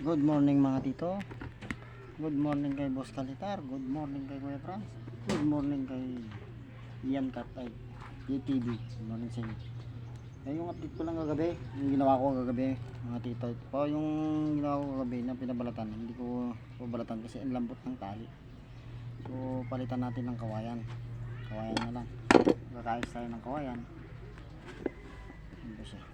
Good morning mga tito. Good morning kay Boss Kalitar. Good morning kay Kuya Franz. Good morning kay Ian Katay. DTV. Good morning sa inyo. Eh, yung update ko lang kagabi, yung ginawa ko kagabi, mga tito. Ito po yung ginawa ko kagabi na pinabalatan. Hindi ko pabalatan kasi ang lambot ng tali. So, palitan natin ng kawayan. Kawayan na lang. Kakayos tayo ng kawayan. Ano siya?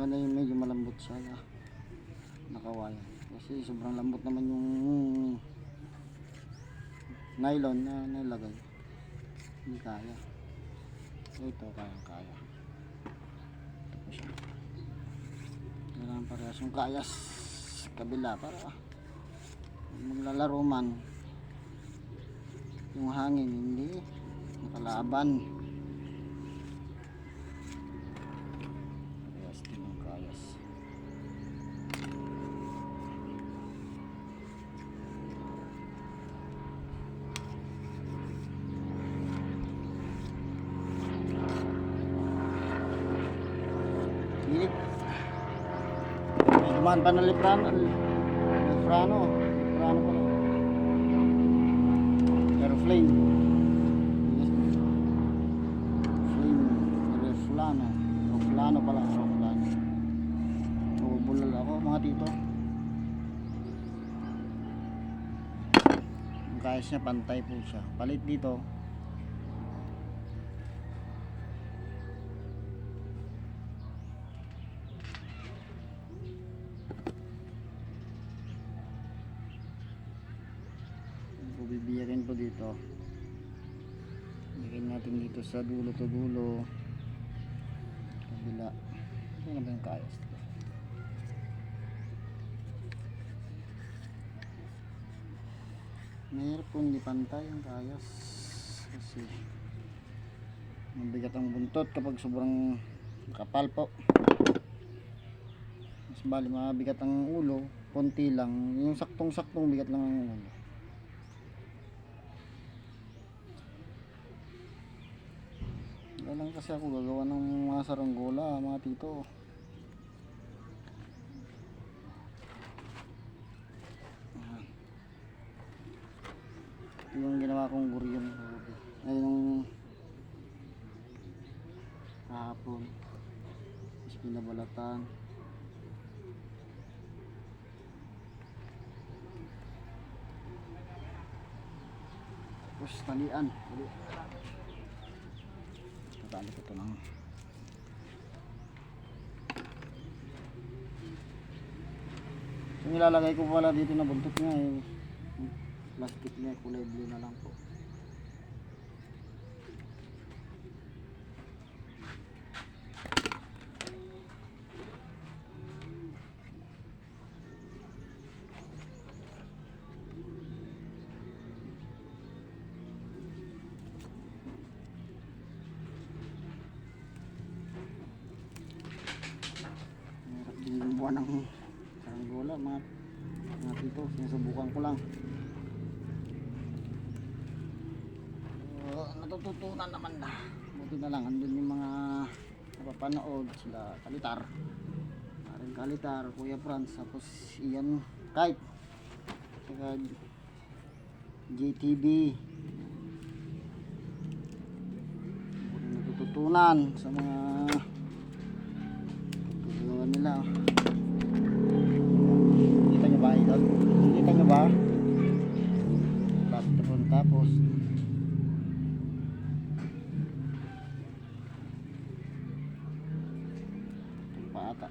Maganda yung medyo malambot siya na nakawayan. Kasi sobrang lambot naman yung nylon na nilagay. Hindi kaya. Ito kaya kaya. Ito po siya. Kailangan parehas yung kaya sa kabila para maglalaro man yung hangin hindi makalaban. Parehas din yung kayas. Hilig. May dumaan pa ng liprano. Liprano. Liprano pa lang. Airflame. Flame. Reflano. Reflano pala. Reflano. Bubulal ako mga tito. Ang kayas niya pantay po siya. Palit dito. Dito sa dulo to dulo. Kabila. Ano na ba yung kayas mahirap po hindi pantay ang kayas kasi mabigat ang buntot kapag sobrang kapal po. Mas bali mabigat ang ulo konti lang. Yung saktong saktong bigat lang ang ulo Kailan kasi ako gagawa ng mga saranggola, mga tito. Yung ginawa kong kagabi. Ay, yung kahapon. Tapos pinabalatan. Tapos talian. Talian. Tatali ko ito ng Yung ilalagay ko pala dito na buntot niya eh. Plastic niya, kulay blue na lang po. Natututunan naman na. Buti na lang, andun yung mga napapanood sila Kalitar. Paring Kalitar, Kuya Franz, tapos Ian Kite. Saka JTB. Natututunan sa mga Gagawa nila. Kita nyo ba idol? Kita nyo ba? Tapos tapos. Pata.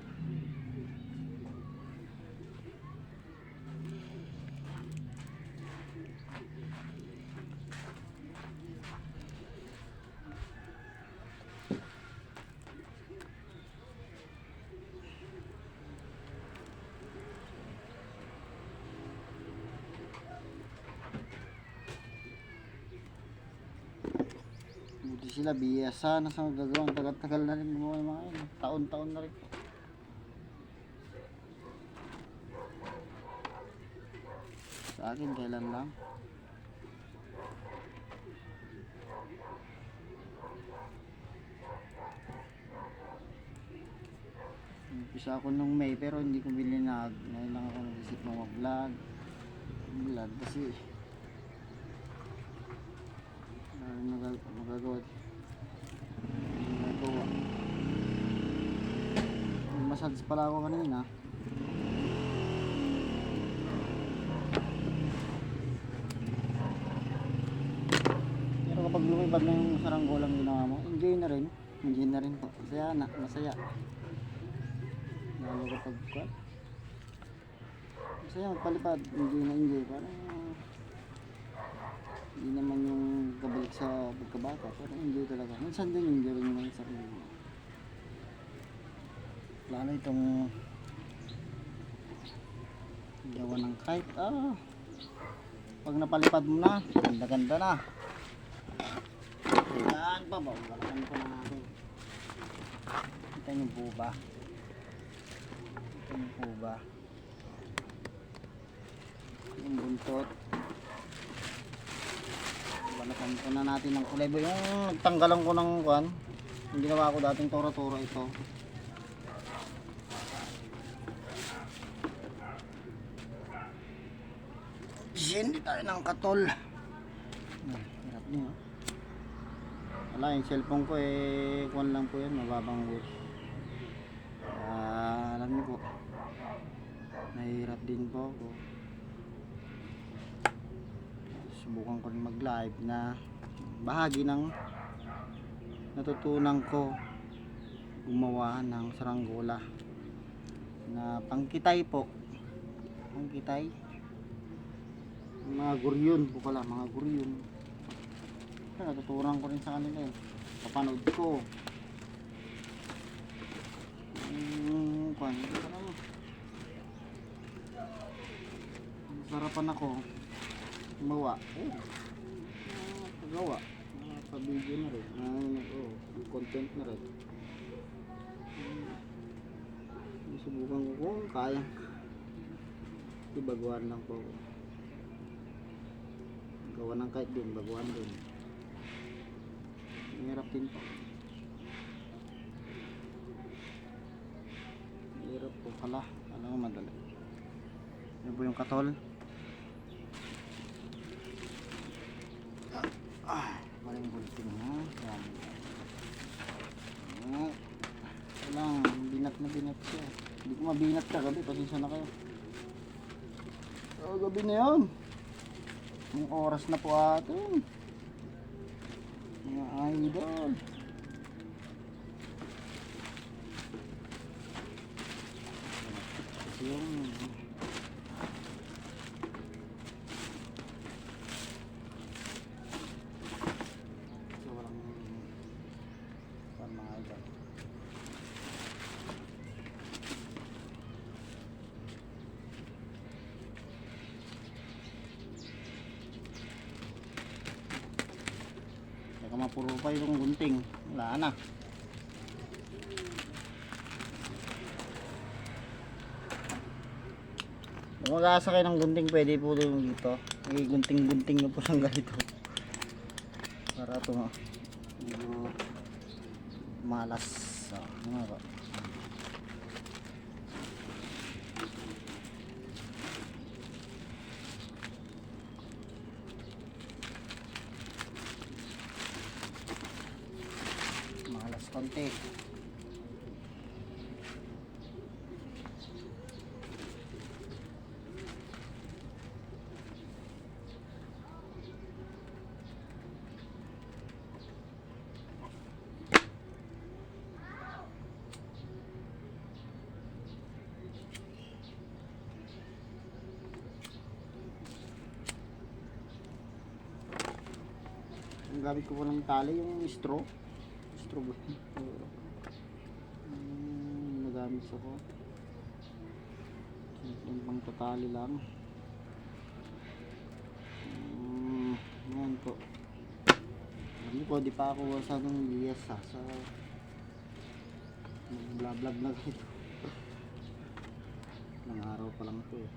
Buti sila biyasa na sa magagawa. Ang Tagal-tagal na rin ng mga yun. Taon-taon na rin. Sa akin, kailan lang. Umpisa ako nung May pero hindi ko bilinag. Ngayon lang ako nag-isip ng mag-vlog. Vlog kasi ano magag magagawa magagawa massage pala ako kanina. Pero kapag lumipad na yung saranggolang ginawa mo enjoy na rin. Enjoy na rin po. Masaya na masaya. Lalo kapag what? masaya magpalipad. Enjoy na enjoy. Parang hindi naman yung kabalik sa pagkabata pero enjoy talaga. Minsan din enjoy rin naman sa sarili lalo itong gawa ng kite. Ah. Pag napalipad mo na ganda ganda na. Yan pa ba walakan ko na natin kita niyo po ba? Kita ba? Yung buntot. Balakan ko na natin ng kulay. Yung nagtanggalan ko ng kwan yung ginawa ko dating toro-toro ito hindi tayo ng katol. Ah, hirap din oh. Wala yung cellphone ko eh kwan lang po yan mababang wood ah alam niyo po nahihirap din po ako. Subukan ko rin mag live na bahagi ng natutunan ko gumawa ng saranggola na pangkitay po. Pangkitay mga guryon po pala mga guryon natutunan ko rin sa kanila eh. Papanood ko. Yung kwan sarapan ako. Gumawa. Oh pagawa pa-video na rin. Na oh, content na rin. Subukan ko kung kaya. Ibaguan lang po ako gawa ng kahit din baguan din. Mahirap din po. Mahirap po pala. Alam mo madali. Yan po yung katol. Ah maling bulting ha yan. Ah, wala binat na binat siya. Hindi ko mabinat kagabi pasensya na kayo. Oh, gabi na yan yung oras na po atin. Mga idol. Kasi yung so walang walang mga idol. Baka mapuro pa yung gunting. Wala na. Kung mag-aasa kayo ng gunting, pwede po yung dito. May gunting-gunting na po siyang ganito. Para ito nga. Medyo malas. So, ano ba? Malas konti. Ang gamit ko po ng tali, yung straw. Straw ba? Hmm, nagamit ako. Yung pang tatali lang. Hmm, yan po. Alam ko, di pa ako masyadong liyas ha, sa nag-vlog na ganito. Ilang araw pa lang to eh.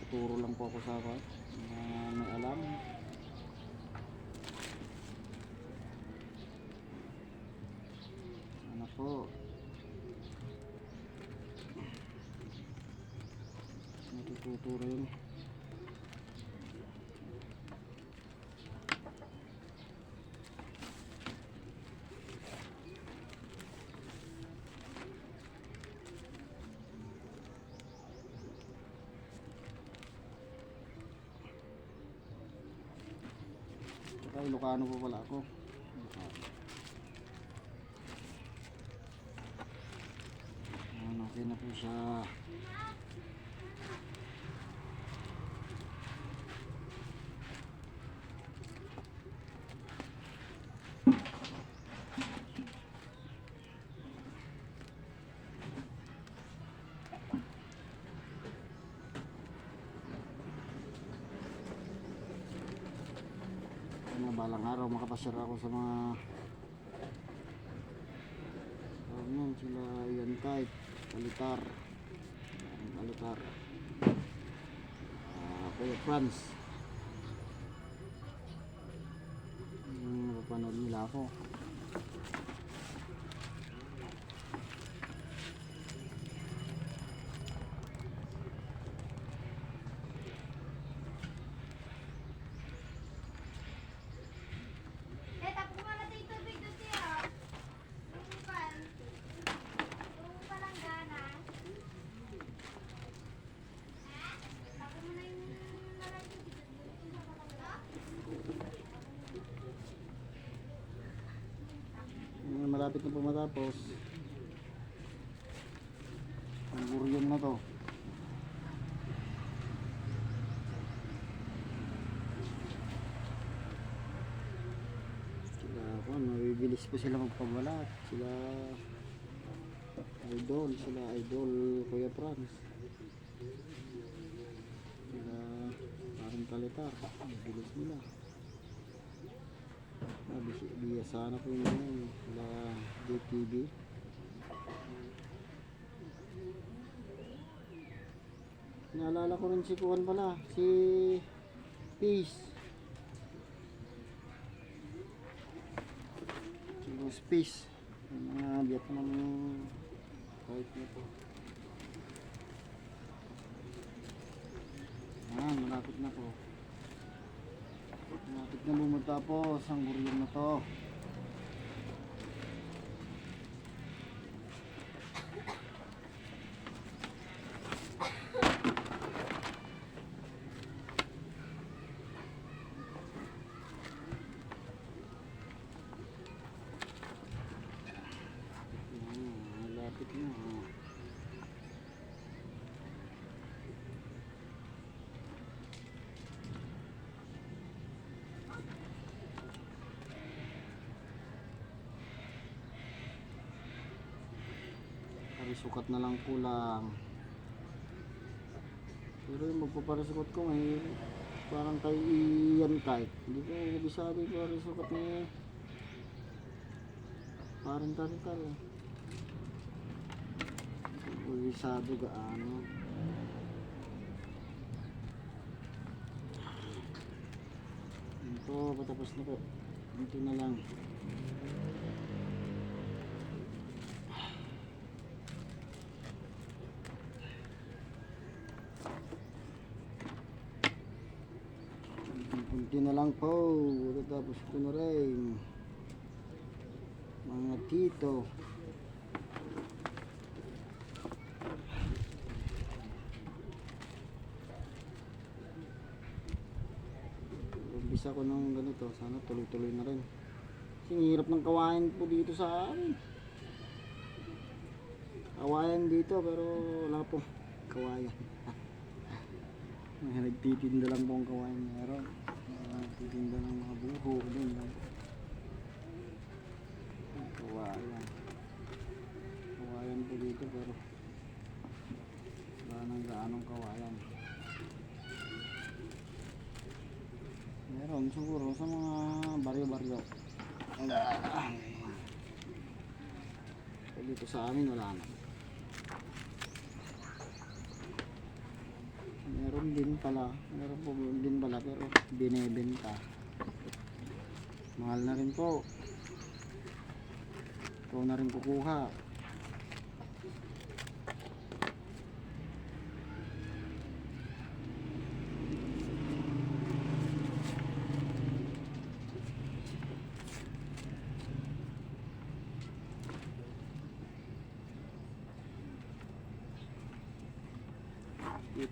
Nagtuturo lang po ako sa. Na may alam. Po? Natututuro yun. Saka Ilocano po pala ako. Ilocano. Ayan, Ano, balang araw makapasyar ako sa mga ano sila yan kahit Alitar Alitar Ah, Kuya Franz. Yung napapanood nila ako Eh, tapo nga natin yung tubig doon siya. Yung pan. Yung palanggana. Tapo mo na yung nalang tubig doon. Yung palanggana. Yung malapit na po matapos. Ang buryon na to. Sila ako mabibilis po sila magpabalat sila idol sila idol Kuya Franz. Sila parang kalitar bilis nila Ah, bisi- biyasa na po yun yun. Sila JTV. Naalala ko rin si Kuwan pala, si Peace. Si Boss Peace. Yung mga Vietnam kahit na po. Ayan, malapit na po. Malapit na bumatapos ang buryon na to. Parisukat na lang kulang. Pero yung magpaparisukat ko may parang kay Ian kahit. Hindi ko kabisado yung parisukat ni parang tari-tari. eh. Kabisado gaano. Ito, patapos na po. Ito na lang. Kunti na lang po. Tapos ito na rin. Mga tito. Umpisa ko ng ganito. Sana tuloy-tuloy na rin. Kasi ang hirap ng kawain po dito sa amin. Kawayan dito pero wala po kawayan. May nagtitinda lang po ang kawain meron. Mga Nagtitinda ng mga buho din. lang. Ang Kawayan. Kawayan po dito pero wala nang gaanong kawayan. Meron siguro sa mga baryo-baryo. Ah. Dito sa amin wala na. Meron din pala. Meron po din pala pero binebenta. Mahal na rin po. Ikaw na rin kukuha.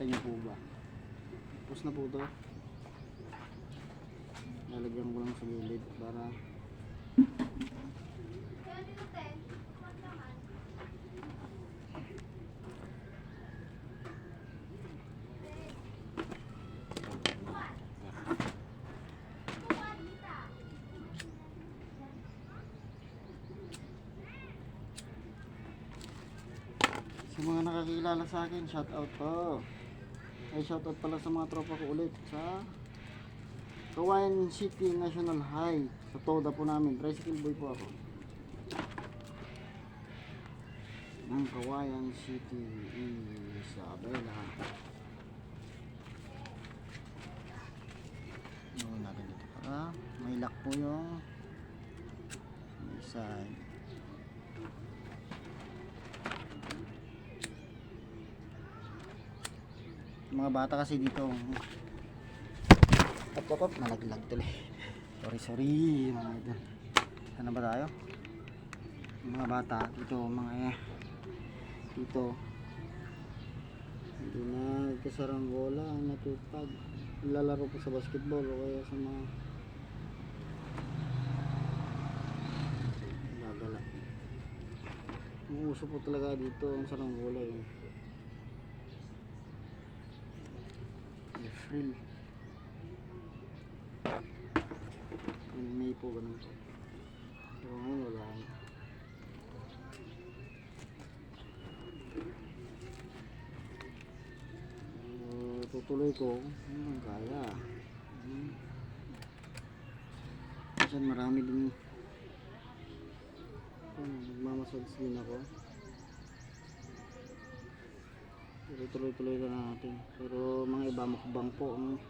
Kita niyo po ba? Tapos na po to. Lalagyan ko lang sa gilid para sa mga nakakilala sa akin, shout out po. Ay shout out pala sa mga tropa ko ulit sa Kawayan City National High. Sa Toda po namin. Tricycle boy po ako. Ng Kawayan City, Isabela. Ano natin dito para may lock po yung may side. Mga bata kasi dito. Op op op nalaglag tuloy. Sorry sorry mga idol. Saan na ba tayo? Mga bata dito mga eh. Dito. Hindi na kasaranggola ang natupag lalaro po sa basketball o kaya sa mga gagala. Ang uso po talaga dito ang saranggola yun April. Yung May po ganun po. Pero ngayon wala na. Uh, tutuloy ko hanggang kaya. Hmm. Kasi marami din ano, nagmamasags din ako. Pero tuloy-tuloy na natin. Pero mga iba mukbang po ang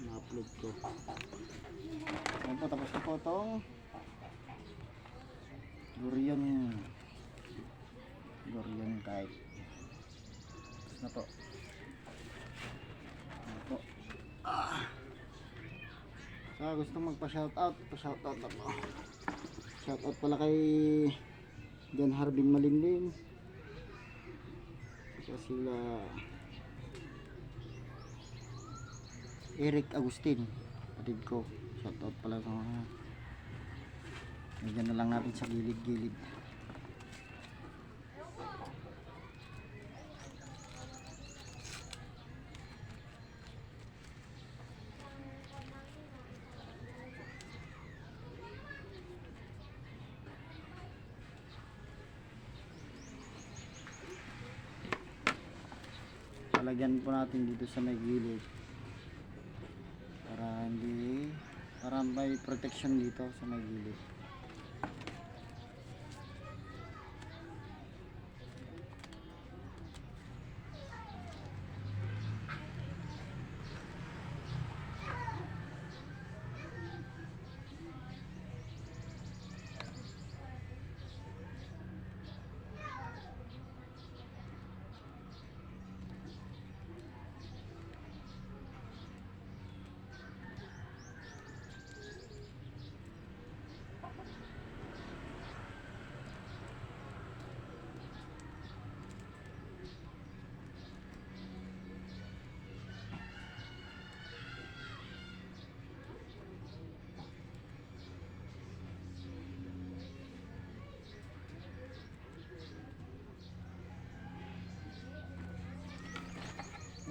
na-upload ko. Ayan po, tapos na po itong durian durian kahit tapos na po. Ayan po. Ah. Sa gusto magpa-shoutout, pa-shoutout na po. Shoutout pala kay Jan Harbin Malinlin so sila Eric Agustin patid ko. Shoutout pala sa mga Bigyan na lang natin sa gilid-gilid palagyan po natin dito sa may gilid. Para hindi para may protection dito sa may gilid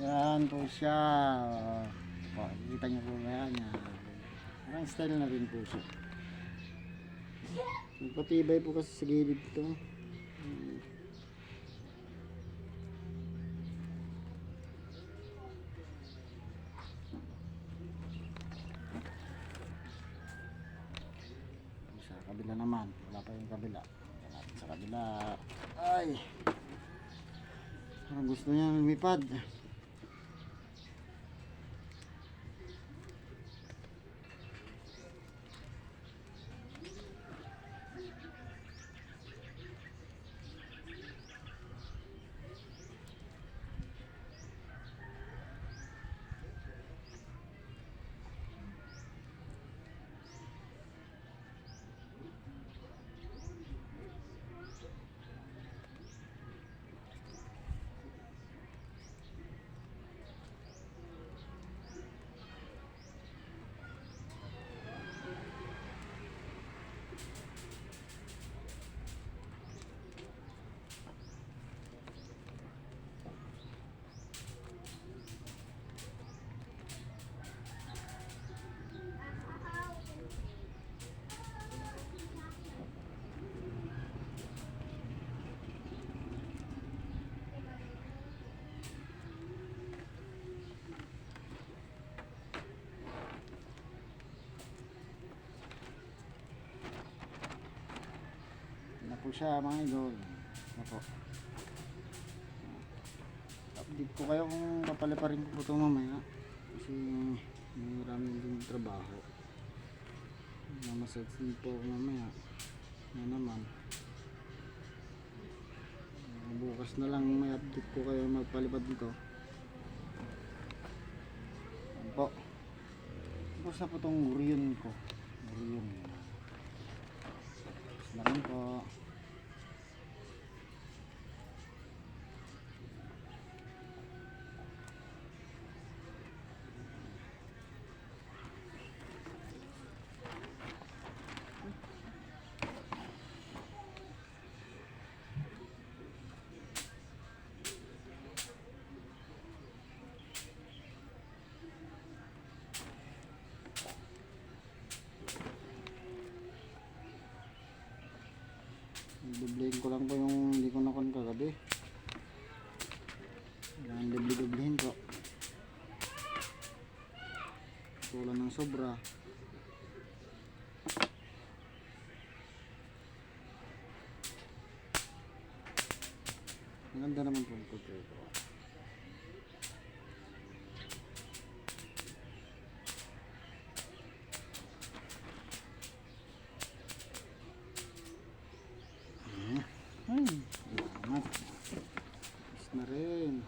yan po siya oh, kita niyo po ba yan parang style na rin po siya Patibay po kasi sa gilid ito. Sa kabila naman, wala pa yung kabila. Sa kabila. Ay! Parang gusto niya lumipad. Siya mga idol. Ako. Update ko kayo kung papaliparin ko po ito mamaya. Kasi marami din trabaho. Mamasad din po mamaya. Na naman. Ah, Bukas na lang may update ko kayo magpalipad dito. Yan po. Tapos na po itong ko. Gurion. Salamat po. Dublehin ko lang po yung hindi ko nakon kagabi. Kailangan dubli-dublihin ko. Tulan ng sobra. Maganda naman po ang pagkain ko. Ay, salamat. Tapos na rin.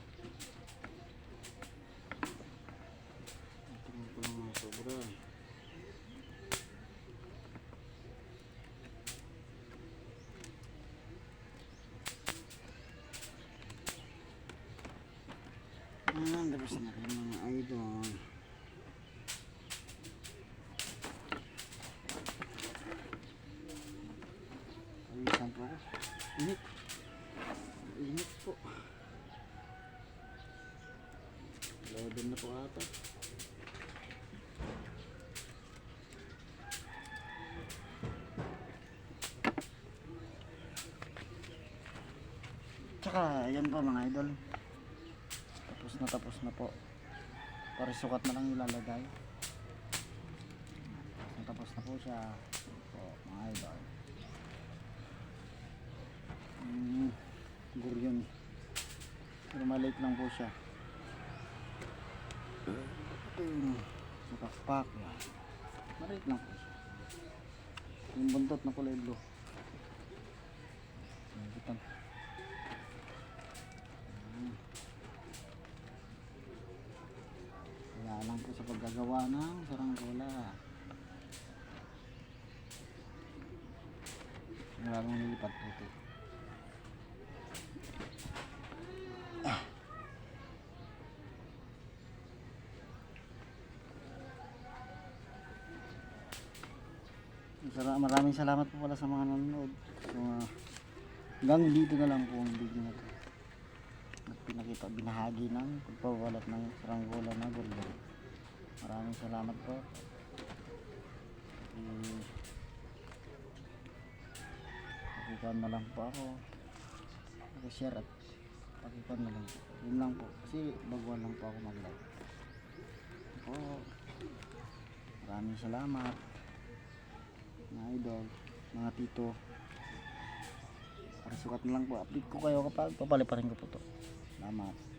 Ito mo pa lang mga sobra. Ah, tapos na rin mga idol. Pawisan po ako. Init. Init po. Loaded na po ata. Tsaka, yan po mga idol. Na tapos na po. Parisukat na lang ilalagay. Tapos na tapos na po siya. Po, mga idol. Mm, guryon. Pero maliit lang po siya. Yung nakakpak. Yan. Maliit lang po siya. Yung buntot na kulay blue. Nakikita. Mm. Kaya lang po sa paggagawa ng saranggola. Po ito. Sala- Maraming salamat po pala sa mga nanonood. So, ah, hanggang dito na lang po ang video na to. At pinakita, binahagi ng pagpawalat ng saranggola na gulong. Maraming salamat po. Eh, pakikuan na lang po ako. Pakishare at pakikuan na lang. Yun lang po. Kasi baguhan lang po ako mag-live. Po. Maraming salamat mga idol, mga tito. Para sukat na lang po. Update ko kayo kapag papaliparin ko po to. Salamat.